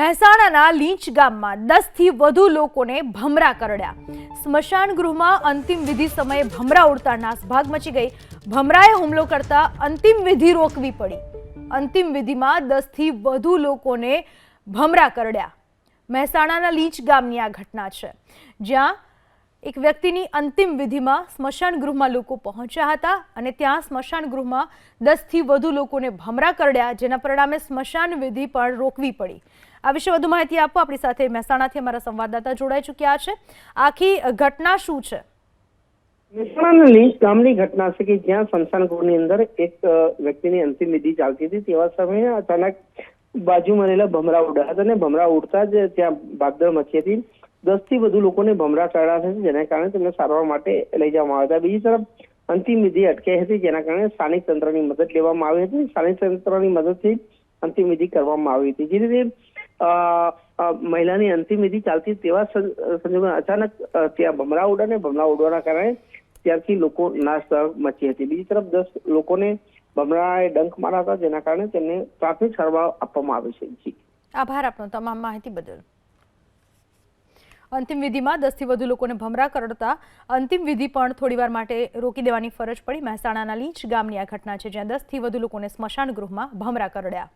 મહેસાણાના લીંચ ગામમાં દસથી વધુ લોકોને ભમરા કરડ્યા. સ્મશાન ગૃહમાં અંતિમ વિધિ સમયે ભમરા ઉડતા નાસભાગ મચી ગઈ. ભમરાએ હુમલો કરતા અંતિમ વિધિ રોકવી પડી. અંતિમ વિધિમાં દસથી વધુ લોકોને ભમરા કરડ્યા. મહેસાણાના લીંચ ગામની આ ઘટના છે. જ્યાં એક વ્યક્તિની અંતિમ વિધિમાં સ્મશાન ગૃહમાં લોકો પહોંચ્યા હતા અને ત્યાં સ્મશાન ગૃહમાં દસથી વધુ લોકોને ભમરા કરડ્યા, જેના પરિણામે સ્મશાન વિધિ પણ રોકવી પડી. આ વિશે વધુ માહિતી આપો. આપણી સાથે મહેસાણાથી અમારા સંવાદદાતા જોડાઈ ચૂક્યા છે. આખી ઘટના શું છે? ગામની ઘટના છે કે જ્યાં સ્મશાન ગૃહની અંદર એક વ્યક્તિની અંતિમ વિધિ ચાલતી હતી. તેવા સમયે અચાનક બાજુમાં રહેલા ભમરા ઉડ્યા હતા અને ભમરા ઉડતા જ ત્યાં ભાગદોડ મચી હતી. દસથી વધુ લોકોને ભમરા ચડ્યા છે જેના કારણે તેમને સારવાર માટે લઈ જવામાં આવ્યા હતા. બીજી તરફ અંતિમ વિધિ અટકાઈ હતી, જેના કારણે સ્થાનિક તંત્રની મદદ લેવામાં આવી હતી. સ્થાનિક તંત્રની મદદથી અંતિમ વિધિ કરવામાં આવી હતી. જે રીતે મહિલાની અંતિમ વિધિ ચાલતી તેવા સંજોગોમાં અચાનક ત્યાં ભમરા ઉડા ને ભમરા ઉડવાના કારણે ત્યારથી લોકો નાશ મચી હતી. બીજી તરફ દસ લોકોને ભમરાએ ડંખ માર્યા હતા, જેના કારણે તેમને પ્રાથમિક સારવાર આપવામાં આવી છે. આભાર આપનો તમામ માહિતી બદલ. અંતિમ વિધિમાં દસથી વધુ લોકોને ભમરા કરડતા અંતિમ વિધિ પણ થોડીવાર માટે રોકી દેવાની ફરજ પડી મહેસાણાના લીંચ ગામની આ ઘટના છે, જ્યાં દસથી વધુ લોકોને સ્મશાન ગૃહમાં ભમરા કરડ્યા.